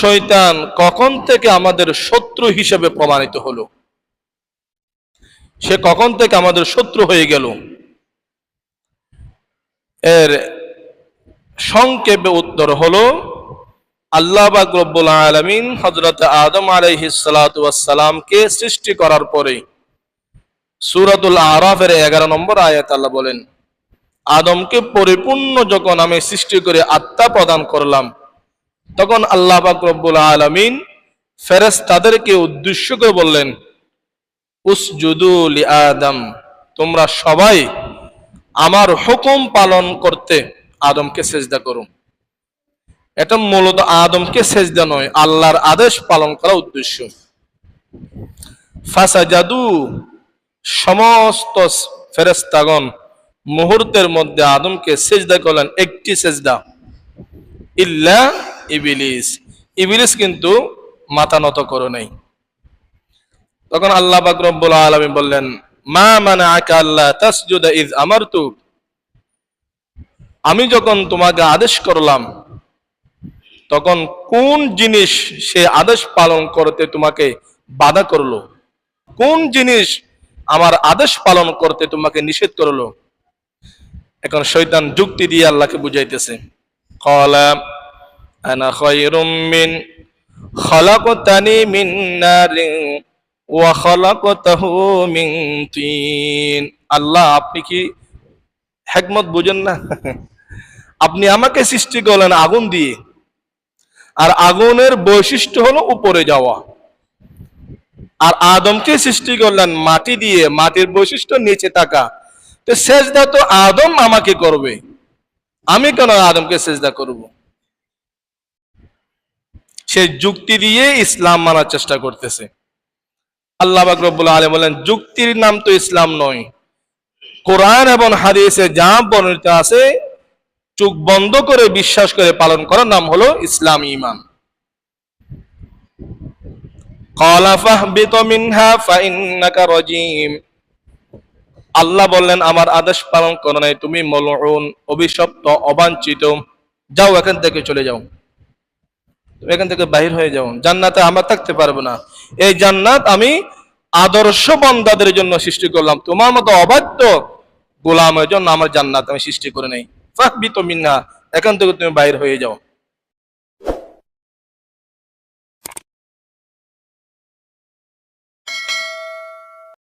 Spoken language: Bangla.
শয়তান কখন থেকে আমাদের শত্রু হিসেবে প্রমাণিত হলো? সে কখন থেকে আমাদের শত্রু হয়ে গেল? এর সংক্ষেপে উত্তর হলো, আল্লাহ বাক রব্বুল আলমিন হজরত আদম আলাইহিসালামকে সৃষ্টি করার পরে সুরাতুল আরফের এগারো নম্বর আয়াত আল্লাহ বলেন, আদমকে পরিপূর্ণ যখন আমি সৃষ্টি করে আত্মা প্রদান করলাম তখন আল্লাহ পাক রব্বুল আলমিন ফেরেস তাদেরকে উদ্দেশ্য করে বললেন উসজুদুল আদম, তোমরা সবাই আমার হুকুম পালন করতে আদমকে সেজদা করো। এটা মূলত আদমকে সেজদা নয়, আল্লাহর আদেশ পালন করা উদ্দেশ্য। ফাসাজাদু, সমস্ত ফেরেস্তাগণ মুহূর্তের মধ্যে আদমকে সেজদা করলেন, একটি সেজদা। ইল্লা ইবিলিস। ইবিলিস কিন্তু মাথা নত করে নাই। তখন আল্লাহ পাক রব্বুল আলামিন বললেন, মা মানে আকা আল্লাহ তাসজুদা ইজ আমারতু? আমি যখন তোমাকে আদেশ করলাম, তখন কোন জিনিস সে আদেশ পালন করতে তোমাকে বাধা করল? কোন জিনিস আমার আদেশ পালন করতে তোমাকে নিষেধ করল? এখন শৈতান যুক্তি দিয়ে আল্লাহকে বুঝাইতেছে। কলা খায়রুম মিন খলাকতানি মিন নারিন ওয়া খলাকতাহু মিন তিন আল্লাহ, আপনি কি হেকমত বুঝেন না? আপনি আমাকে সৃষ্টি করলেন আগুন দিয়ে। আর আগুনের বৈশিষ্ট্য হলো উপরে যাওয়া। আর আদমকে সৃষ্টি করলেন মাটি দিয়ে, মাটির বৈশিষ্ট্য নিচে থাকা। তো সেজদা তো আদম আমাকে করবে। আমি কেন আদমকে সেজদা করব? সেই যুক্তি দিয়ে ইসলাম মানার চেষ্টা করতেছে। আল্লাহ বাকরবুল আলম বলেন, যুক্তির নাম তো ইসলাম নয়। কোরআন এবং হাদিসে যা বর্ণিত আছে, চোখ বন্ধ করে বিশ্বাস করে পালন করার নাম হলো ইসলাম ইমান আল্লাহ বললেন, আমার আদেশ পালন করো নাই, তুমি মলন অভিশপ্ত, অবাঞ্ছিত, যাও এখান থেকে চলে যাও। এখান থেকে বাহির হয়ে যাও। জান্নাতে আমরা থাকতে পারব না। এই জান্নাত আমি আদর্শ বন্দাদের জন্য সৃষ্টি করলাম। তোমার মতো অবাধ্য গোলামের জন্য আমার জান্নাত আমি সৃষ্টি করে নেই। তো মিন্না এখান থেকে তুমি বাইর হয়ে যাও।